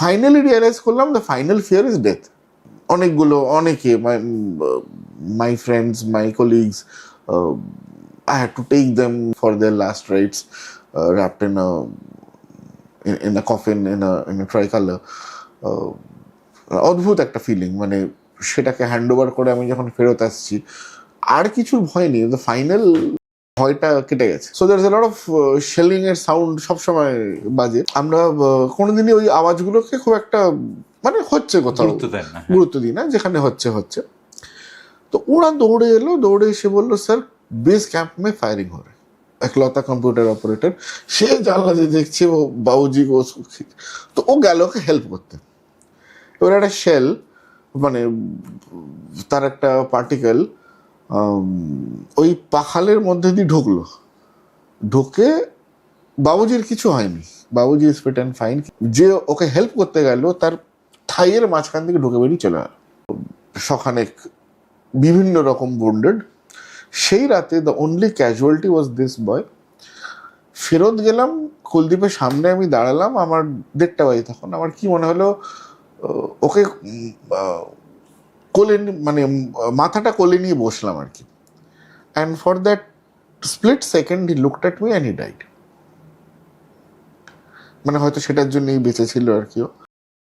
Finally realise করলাম the final fear is death অনেকগুলো অনেকে my friends my colleagues I had to take them for their last rites in a in in a in a tricolor. Uh, অদ্ভুত একটা feeling মানে সেটাকে hand over করে আমি যখন ফেরত আসছি আর কিছুর ভয় নেই। দ্য ফাইনাল ভয়টা কেটে গেছে। So there lot of shelling এর সাউন্ড সবসময় বাজে। আমরা uh, কোনোদিনই ওই আওয়াজগুলোকে খুব একটা মানে হচ্ছে কথা গুরুত্ব দিই না যেখানে হচ্ছে হচ্ছে। তো ওরা দৌড়ে এলো দৌড়ে এসে বলল স্যার বেস ক্যাম্প মে ফায়ারিং হো একলতা কম্পিউটার অপারেটর সে জানলা যে দেখছে ও বাউজি ও তো ও গেল ওকে হেল্প করতে। এবার একটা শেল মানে তার একটা পার্টিকেল ওই পাখালের মধ্যে দিয়ে ঢুকলো। ঢুকে বাবুজির কিছু হয়নি। বাবুজি ফিট অ্যান্ড ফাইন যে ওকে হেল্প করতে গেল, তার থাইয়ের মাঝখান থেকে ঢুকে বেরিয়ে চলে গেল। সখানেক বিভিন্ন রকম wounded সেই রাতে the only casualty was this boy ফেরত গেলাম, কুলদীপের সামনে আমি দাঁড়ালাম, আমার দেড়টা বাজে তখন। আমার কি মনে হলো ওকে কোলে মানে মাথাটা কোলে নিয়ে বসলাম আর কি and for that split second he looked at me and he died মানে হয়তো সেটার জন্যই বেঁচে ছিল আর কিও।